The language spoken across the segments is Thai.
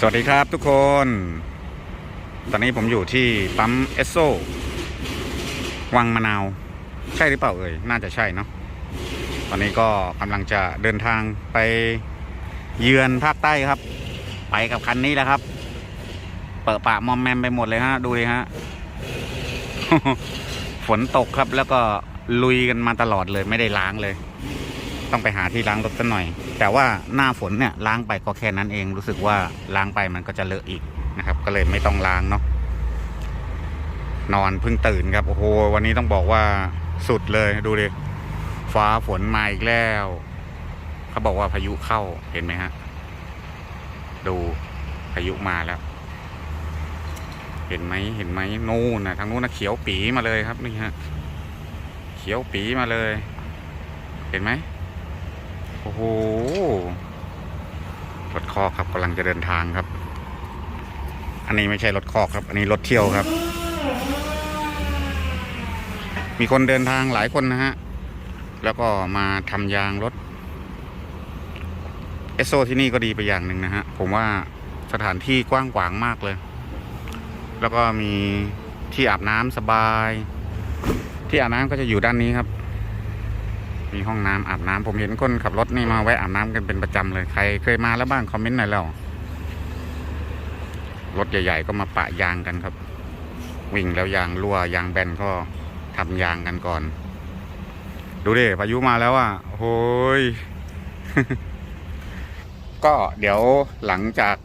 สวัสดีครับทุกคน ตอนนี้ผมอยู่ที่ปั๊มเอสโซวังมะนาว ใช่หรือเปล่าเอ่ย น่าจะใช่เนาะ ตอนนี้ก็กำลังจะเดินทางไปเยือนภาคใต้ครับ ไปกับคันนี้แหละครับ เปิดปะมอมแมมไปหมดเลยฮะ ดูเลยฮะ ฝนตกครับแล้วก็ลุยกันมาตลอดเลยไม่ได้ล้างเลย ต้องไปหาที่ล้างรถกันหน่อย แต่ว่าหน้าฝนเนี่ยล้างไปก็แค่นั้นเองรู้สึกว่าล้างไปมันก็จะเลอะอีกนะครับ ก็เลยไม่ต้องล้างเนาะนอนเพิ่งตื่นครับโอ้โหวันนี้ต้องบอกว่าสุดเลยดูดิฟ้าฝนมาอีกแล้วเขาบอกว่าพายุเข้าเห็นไหมฮะดูพายุมาแล้ว เห็นไหมเห็นไหมนู่นนะทางนู้นนะเขียวปีมาเลยครับนี่ฮะเขียวปีมาเลย เห็นไหม อ้โหรถคอกครับกำลังจะเดินทางครับ อันนี้ไม่ใช่รถคอกครับ อันนี้รถเที่ยวครับ มีคนเดินทางหลายคนนะฮะ แล้วก็มาทำยางรถเอสโซที่นี่ก็ดีไปอย่างหนึ่งนะฮะ ผมว่าสถานที่กว้างขวางมากเลย แล้วก็มีที่อาบน้ำสบาย ที่อาบน้ำก็จะอยู่ด้านนี้ครับ มีห้องน้ำอาบน้ำผมเห็นคนขับรถนี่มาแวะอาบน้ำกันเป็นประจำเลยใครเคยมาแล้วบ้างคอมเมนต์หน่อยแล้วรถใหญ่ ๆ ก็มาปะยางกันครับ วิ่งแล้วยางรั่วยางแบนก็ทำยางกันก่อน ดูดิพายุมาแล้วอะโอ้ยก็เดี๋ยวหลังจาก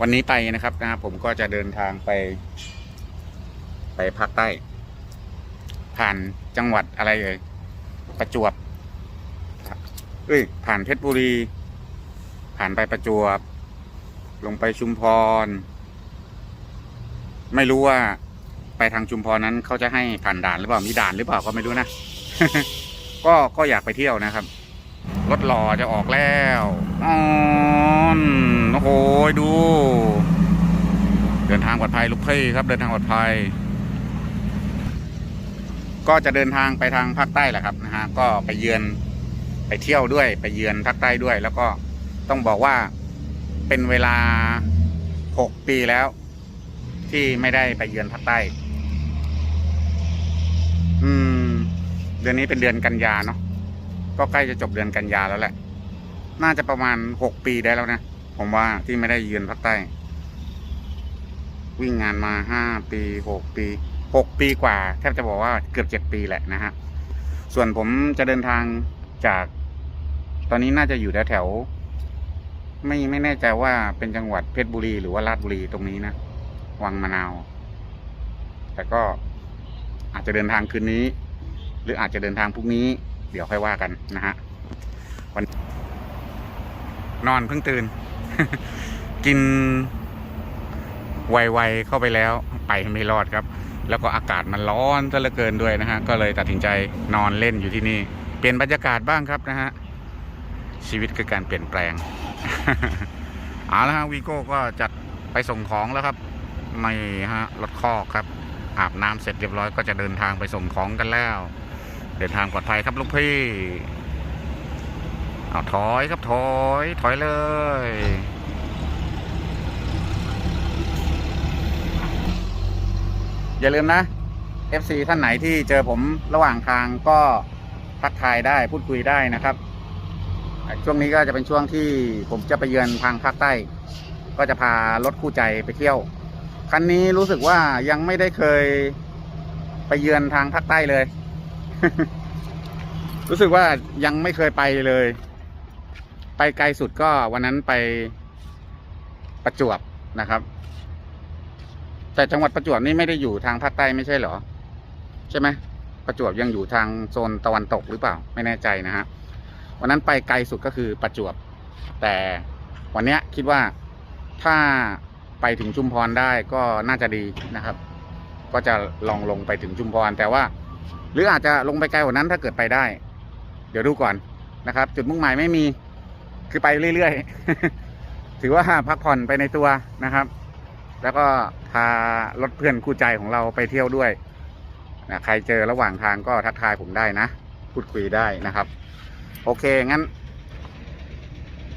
วันนี้ไปนะครับนะผมก็จะเดินทางไป ไปภาคใต้ ผ่านจังหวัดอะไรเอ่ย ประจวบเอ้ยผ่านเพชรบุรี ผ่านไปประจวบ ลงไปชุมพร ไม่รู้ว่า ไปทางชุมพรนั้นเขาจะให้ผ่านด่านหรือเปล่ามีด่านหรือเปล่าก็ไม่รู้นะก็ก็อยากไปเที่ยวนะครับรถหล่อจะออกแล้วอ๋อนโอ้โหดู เดินทางปลอดภัยลูกพี่ครับ เดินทางปลอดภัย ก็จะเดินทางไปทางภาคใต้แหละครับนะฮะก็ไปเยือนไปเที่ยวด้วยไปเยือนภาคใต้ด้วย แล้วก็ต้องบอกว่าเป็นเวลาหกปีแล้ว ที่ไม่ได้ไปเยือนภาคใต้ อืม เดือนนี้เป็นเดือนกันยาเนาะก็ใกล้จะจบเดือนกันยาแล้วแหละ น่าจะประมาณหกปีได้แล้วนะผมว่าที่ไม่ได้เยือนภาคใต้ วิ่งงานมาห้าปีหกปี หกปีกว่าแทบจะบอกว่าเกือบเจ็ดปีแหละนะฮะ ส่วนผมจะเดินทางจาก ตอนนี้น่าจะอยู่แถวแถวๆไม่ไม่แน่ใจว่าเป็นจังหวัดเพชรบุรีหรือว่าราชบุรีตรงนี้นะวังมะนาว แต่ก็อาจจะเดินทางคืนนี้ หรืออาจจะเดินทางพรุ่งนี้ เดี๋ยวค่อยว่ากันนะฮะวันนอนเพิ่งตื่น กินไวๆเข้าไปแล้วไปไม่รอดครับ แล้วก็อากาศมันร้อนซะเหลือเกินด้วยนะฮะ ก็เลยตัดสินใจนอนเล่นอยู่ที่นี่ เปลี่ยนบรรยากาศบ้างครับนะฮะ ชีวิตคือการเปลี่ยนแปลง เอาละฮะวีโก้ก็จัดไปส่งของแล้วครับไม่ฮะรถคอกครับ อาบน้ำเสร็จเรียบร้อยก็จะเดินทางไปส่งของกันแล้ว เดินทางปลอดภัยครับลูกพี่เอาถอยครับถอยถอยเลย อย่าลืมนะ FC ท่านไหนที่เจอผมระหว่างทางก็ทักทายได้พูดคุยได้นะครับ ช่วงนี้ก็จะเป็นช่วงที่ผมจะไปเยือนทางภาคใต้ ก็จะพารถคู่ใจไปเที่ยว คันนี้รู้สึกว่ายังไม่ได้เคยไปเยือนทางภาคใต้เลย รู้สึกว่ายังไม่เคยไปเลย ไปไกลสุดก็วันนั้นไปประจวบนะครับ แต่จังหวัดประจวบนี่ไม่ได้อยู่ทางภาคใต้ไม่ใช่เหรอ ใช่ไหมประจวบยังอยู่ทางโซนตะวันตกหรือเปล่า ไม่แน่ใจนะฮะวันนั้นไปไกลสุดก็คือประจวบ แต่วันเนี้ยคิดว่าถ้าไปถึงชุมพรได้ก็น่าจะดีนะครับ ก็จะลองลงไปถึงชุมพร แต่ว่า หรืออาจจะลงไปไกลกว่านั้นถ้าเกิดไปได้ เดี๋ยวดูก่อนนะครับ จุดมุ่งหมายไม่มีคือไปเรื่อยๆ ถือว่าพักผ่อนไปในตัวนะครับ แล้วก็พารถเพื่อนคู่ใจของเราไปเที่ยวด้วยนะใครเจอระหว่างทางก็ทักทายผมได้นะ พูดคุยได้นะครับ โอเคงั้น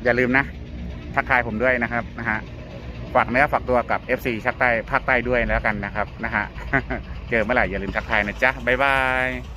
อย่าลืมนะ ทักทายผมด้วยนะครับนะฮะฝากเนื้อฝากตัวกับ FC ชักใต้ภาคใต้ด้วยแล้วกันนะครับนะฮะเจอเมื่อไหร่อย่าลืมทักทายนะจ๊ะบ๊ายบาย